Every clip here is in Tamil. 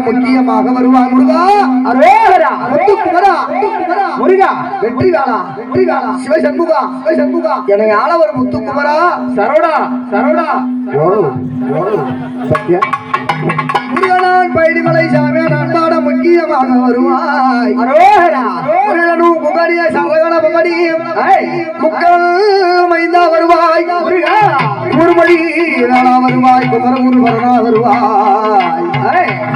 முக்கியமாக வருவாய் முருகா. அரோகரா. முத்துக்குமரா முத்துக்குமரா முருகா. வெற்றி வேளா. வெற்றி வேளா. சிவசண்முகா. சிவசண்முகா. என்னை ஆள ஒரு முத்துக்குமரா. சரோடா. சரோடா. ஓ ஓ சத்யா? முருகனான் அன்பாட முக்கியமாக வருவாய். அரோகரா. முருகனும் புகடிய சரகண புகடி முக்கள் மைந்தா வருவாய். முருகா. குருமொழி வேளா வருவாய். குமரகுரு வருவாய்.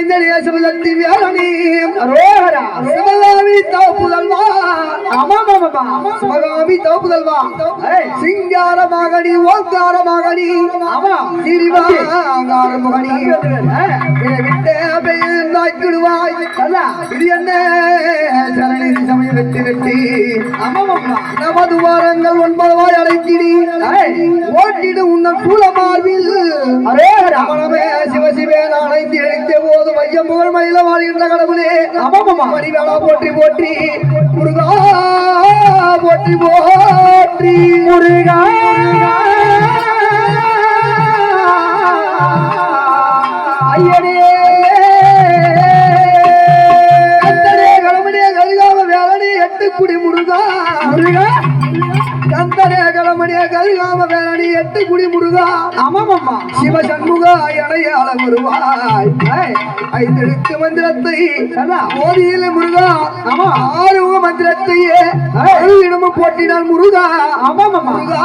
மைந்தடிய சிவசக்தி வேலணி அரோகரா சிவகாமி தோப்புதல்வா. ஆமாமாமா சிவகாமி தோப்புதல்வா. மகனி ஓங்கார மகனி ஆமா சிறிவாங்கார இது என்ன சரணி சமயம் வெட்டி வெட்டி. நமது வாரங்கள் ஒன்பதுவாய் அழைத்திடி ஓட்டிடு உன்னன் சூழமார்பில் சிவசிவே அழைத்து எழுத்த போது மையம் புகழ் மயில வாழ்கின்ற கடவுளே. மணிவேளா போற்றி போற்றி. முருகா போற்றி போற்றி. முருகா. எட்டு குடி முருகா ஆமாமாமா. சிவ சண்முகா இணையாள வருவாய் ஐந்தெழுத்து மந்திரத்தை ஓதியில முருகா. ஆமா. ஆறுமுக மந்திரத்தையே இடமும் போட்டினால் முருகா. ஆமாமாமா. முருகா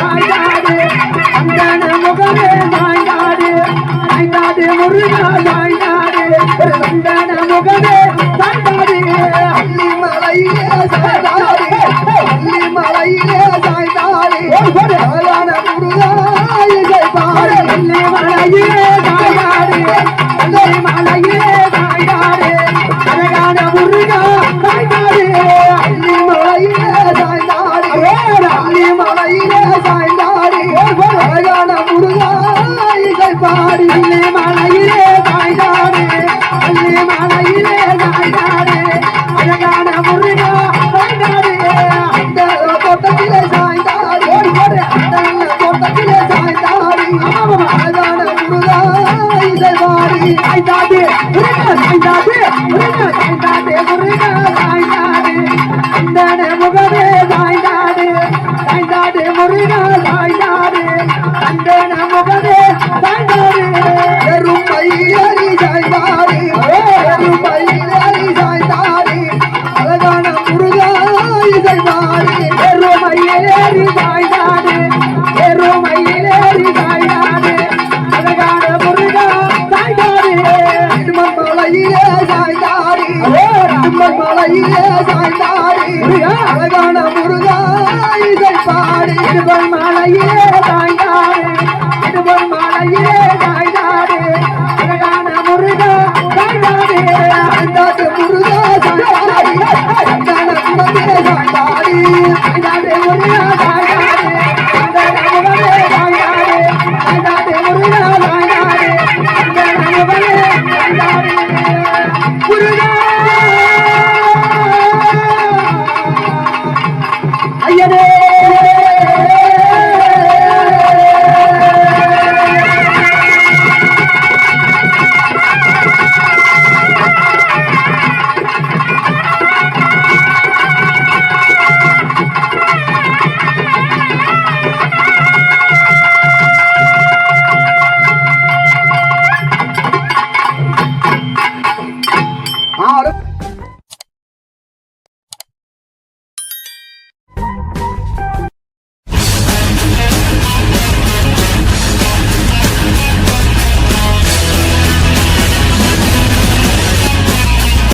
முருகாய் நாடே முகவே முருகா தாய்ந்தாடு தந்தன அழகான முருகா இதை பாடி. மலையே தாய்ந்தா